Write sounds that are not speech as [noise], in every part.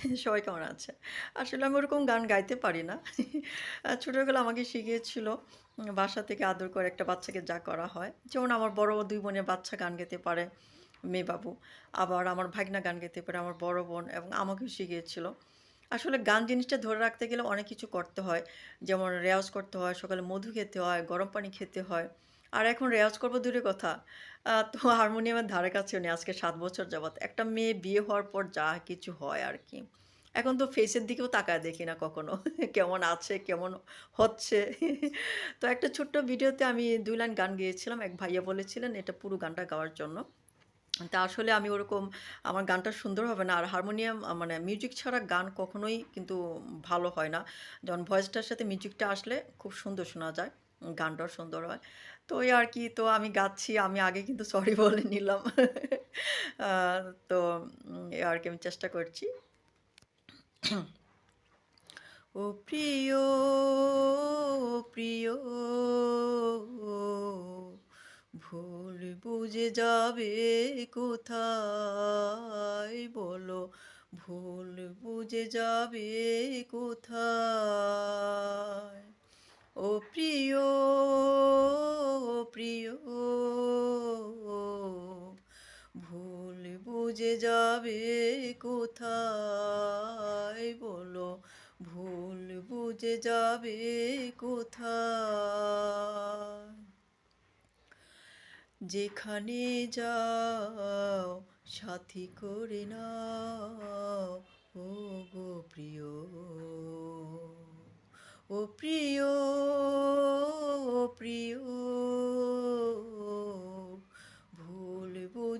[laughs] সবাই কেমন আছে? আসলে আমি ওরকম গান গাইতে পারি না। আ ছোটবেলায় আমাকে শিখিয়েছিল বাসা থেকে আদর করে একটা বাচ্চাকে যা করা হয়। যেমন আমার বড় দুই বোনের বাচ্চা গান গাইতে পারে, মেয়ে-বাবু। আবার আমার ভাগনা গান গাইতে পারে, আমার বড় বোন এবং আমাকেও শিখিয়েছিল। আসলে গান জিনিসটা ধরে রাখতে গেলে অনেক কিছু করতে হয়। যেমন রেওয়াজ করতে হয়, সকালে মধু খেতে হয়, গরম পানি খেতে হয়। আর এখন রেওয়াজ করব দূরের কথা। তো হারমোনিয়ামের ধারে কাছেও নেই আজকে সাত বছর যাবৎ। একটা মেয়ে বিয়ে হওয়ার পর যা কিছু হয় আর কি এখন তো ফেসের দিকেও তাকায় দেখি না কখনো। [laughs] কেমন আছে, কেমন হচ্ছে। [laughs] তো একটা ছোট্ট ভিডিওতে আমি দুই লাইন গান গেয়েছিলাম। এক ভাইয়া বলেছিলেন এটা পুরো গানটা গাওয়ার জন্য। তা আসলে আমি ওরকম আমার গানটা সুন্দর হবে না। আর হারমোনিয়াম মানে মিউজিক ছাড়া গান কখনোই কিন্তু ভালো হয় না। যেমন ভয়েসটার সাথে মিউজিকটা আসলে খুব সুন্দর শোনা যায়। গানটাও সুন্দর হয়। তো ওই আর কি তো আমি গাচ্ছি। আমি আগে কিন্তু সরি বলে নিলাম। তো এই আরকি আমি চেষ্টা করছি। ও প্রিয়, প্রিয় ভুল বুঝে যাবে কোথায় বলো, ভুল বুঝে যাবে কোথায়? বুঝে যাবে কোথায় বলো, ভুল বুঝে যাবে কোথায়? যেখানে যাও সাথী করে নাও গো প্রিয়। ও প্রিয়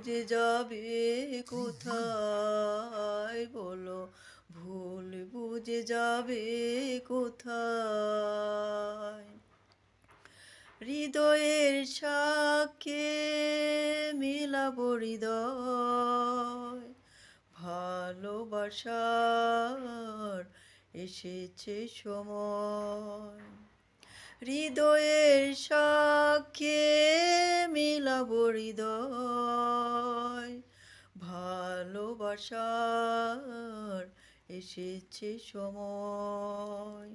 বুঝে যাবে কোথায় বলো, ভুল বুঝে যাবে কোথায়? হৃদয়ের সাক্ষে মিলাবো হৃদয়। ভালোবাসার এসেছে সময়। হৃদয়ের সাক্ষে মিলাবো হৃদয়। ভালোবাসার এসেছে সময়।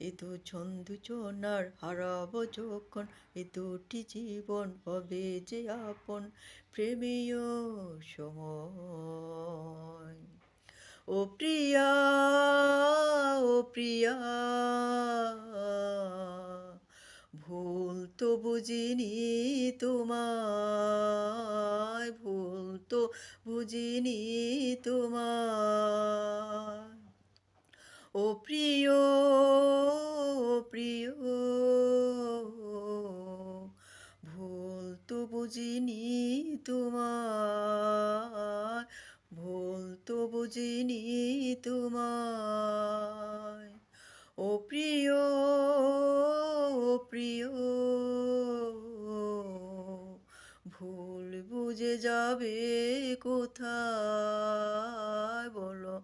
এ তো ছন্দু ছোনার হারাবো যখন এ দুটি জীবন হবে যে আপন প্রেমেও সময়। ও প্রিয়া, ও প্রিয়া ভুল তো বুঝিনি তোমায়, ভুল তো বুঝিনি তোমায়। ও প্রিয়, প্রিয় ভুল তো বুঝিনি তোমায়, ভুল তো বুঝিনি তোমায়। ও প্রিয়, প্রিয় বুঝে যাবে কোথায় বলো?